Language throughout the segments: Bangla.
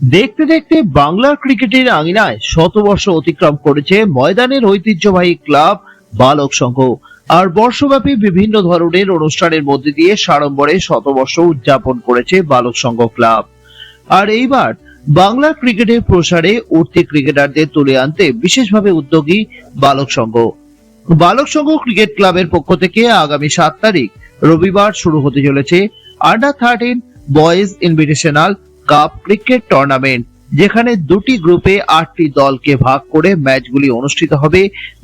দেখতে দেখতে বাংলার ক্রিকেটের আঙিনায় শতবর্ষ অতিক্রম করেছে ময়দানের ঐতিহ্যবাহী ক্লাব বালক সংঘ। আর বর্ষব্যাপী বিভিন্ন ধরনের অনুষ্ঠানের মধ্যে দিয়ে সাড়ম্বরে শতবর্ষ উদযাপন করেছে বালক সংঘ ক্লাব। আর এইবার বাংলা ক্রিকেটের প্রসারে উঠতি ক্রিকেটারদের তুলে আনতে বিশেষভাবে উদ্যোগী বালক সংঘ। বালক সংঘ ক্রিকেট ক্লাবের পক্ষ থেকে আগামী সাত তারিখ রবিবার শুরু হতে চলেছে under thirteen boys invitational cup cricket tournament যেখানে দুটি গ্রুপে আটটি দলকে ভাগ করে ম্যাচগুলি অনুষ্ঠিত হবে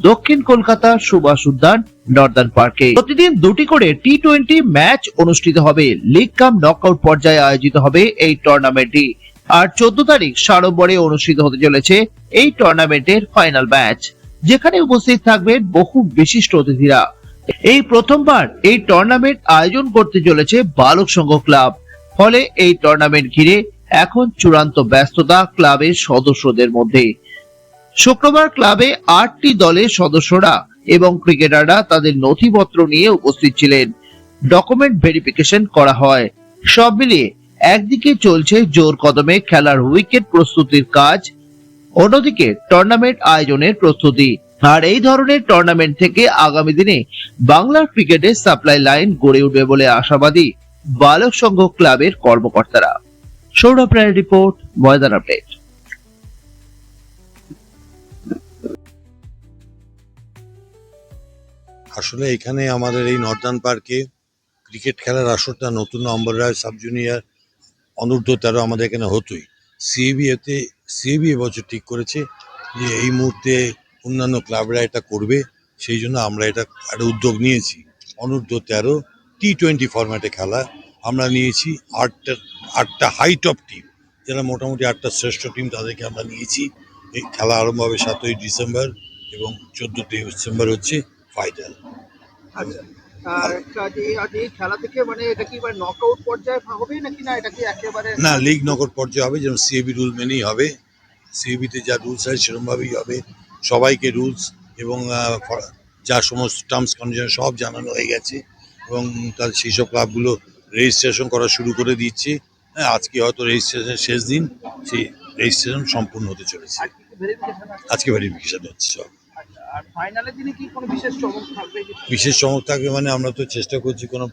দক্ষিণ কলকাতা সুভাষ উদ্যান নর্দার্ন পার্কে প্রতিদিন দুটি করে টি টোয়েন্টি ম্যাচ অনুষ্ঠিত হবে। লিগ কাম নকআউট পর্যায়ে আয়োজিত হবে এই টুর্নামেন্টটি আর চোদ্দ তারিখ সাড়ম্বরে অনুষ্ঠিত হতে চলেছে এই টুর্নামেন্টের ফাইনাল ম্যাচ যেখানে উপস্থিত থাকবেন বহু বিশিষ্ট অতিথিরা। এই প্রথমবার এই টুর্নামেন্ট আয়োজন করতে চলেছে বালক সংঘ ক্লাব। ফলে এই টুর্নামেন্ট ঘিরে এখন চূড়ান্ত ব্যস্ততা ক্লাবের সদস্যদের মধ্যে। শুক্রবার ক্লাবে আটটি দলের সদস্যরা এবং ক্রিকেটাররা তাদের নথিপত্র নিয়ে উপস্থিত ছিলেন। ডকুমেন্ট ভেরিফিকেশন করা হয়। সব মিলিয়ে একদিকে চলছে জোর কদমে খেলার উইকেট প্রস্তুতির কাজ, অন্যদিকে টুর্নামেন্ট আয়োজনের প্রস্তুতি। আর এই ধরনের টুর্নামেন্ট থেকে আগামী দিনে বাংলার ক্রিকেটের সাপ্লাই লাইন গড়ে উঠবে বলে আশাবাদী বালক সংঘ ক্লাবের কর্মকর্তারা। সৌরভ রায়ের রিপোর্ট ময়দান আপডেট আসলে এখানে আমাদের এই নর্দার্ন পার্কে ক্রিকেট খেলার আসরটা নতুন নম্বর রায় সাব জুনিয়র অনূর্ধ্ব তেরো আমাদের এখানে হতোই। সিএবি এতে সিএবি এবছর ঠিক করেছে যে এই মুহূর্তে অন্যান্য ক্লাবরা এটা করবে, সেই জন্য আমরা এটা একটা উদ্যোগ নিয়েছি। অনূর্ধ্ব তেরো টি টোয়েন্টি ফরম্যাটে খেলা আমরা নিয়েছি আটটা আটটা হাই টপ টিম যারা মোটামুটি আটটা শ্রেষ্ঠ টিম তাদেরকে আমরা নিয়েছি। এই খেলা আরম্ভ হবে সাতই ডিসেম্বর এবং চোদ্দোই ডিসেম্বর হচ্ছে ফাইনাল আচ্ছা মানে নকআউট না? লিগ নগর পর্যায়ে হবে যেমন সিএবি রুল মেনেই হবে। সিএবিতে যা রুলস হয় সেরকমভাবেই হবে। সবাইকে রুলস এবং যা সমস্ত টার্মস কন্ডিশন সব জানানো হয়ে গেছে। এবং তার সেই সব ক্লাবগুলো রেজিস্ট্রেশন করা শুরু করে দিচ্ছে। হ্যাঁ আজকে হয়তো রেজিস্ট্রেশন শেষ দিন সেই রেজিস্ট্রেশন সম্পূর্ণ হতে চলেছে। আজকে ভেরিফিকেশন হচ্ছে। সব বিশেষ চমক থাকবে মানে আমরা তো চেষ্টা করছি কোনো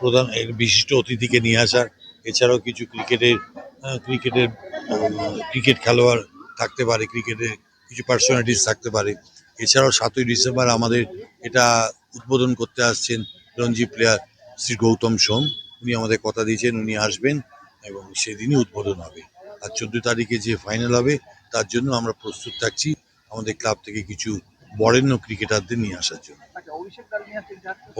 প্রধান বিশিষ্ট অতিথিকে নিয়ে আসার। এছাড়াও কিছু ক্রিকেটের ক্রিকেটের ক্রিকেট খেলোয়াড় থাকতে পারে ক্রিকেটের কিছু পার্সোনালিটিস থাকতে পারে। এছাড়াও সাতই ডিসেম্বর আমাদের এটা উদ্বোধন করতে আসছেন রঞ্জি প্লেয়ার শ্রী গৌতম সোম, উনি আমাদের কথা দিয়েছেন, উনি আসবেন এবং সেদিনই উদ্বোধন হবে। আর চোদ্দ তারিখে যে ফাইনাল হবে, তার জন্য আমরা প্রস্তুত থাকছি আমাদের ক্লাব থেকে কিছু বরেণ্য ক্রিকেটারদের নিয়ে আসার জন্য।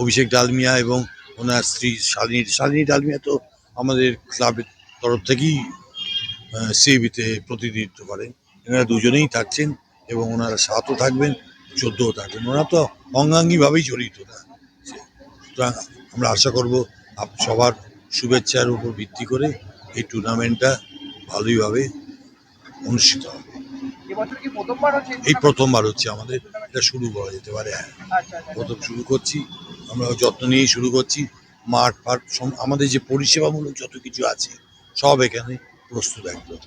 অভিষেক ডালমিয়া এবং ওনার স্ত্রী শালিনী শালিনী ডালমিয়া তো আমাদের ক্লাবের তরফ থেকেই সিএবিতে প্রতিনিধিত্ব করেন। এনারা দুজনেই থাকছেন এবং ওনারা সাতও থাকবেন, চোদ্দও থাকবেন। ওনারা তো অঙ্গাঙ্গিভাবেই জড়িত। না সুতরাং আমরা আশা করব আপ- সবার শুভেচ্ছার উপর ভিত্তি করে এই টুর্নামেন্টটা ভালোইভাবে অনুষ্ঠিত হবে। এই প্রথমবার হচ্ছে আমাদের এটা শুরু করা যেতে পারে হ্যাঁ। আচ্ছা আচ্ছা প্রথম শুরু করছি আমরা যত্ন নিয়েই শুরু করছি মাঠ ফাট আমাদের যে পরিষেবামূলক যত কিছু আছে সব এখানে প্রস্তুত একদম।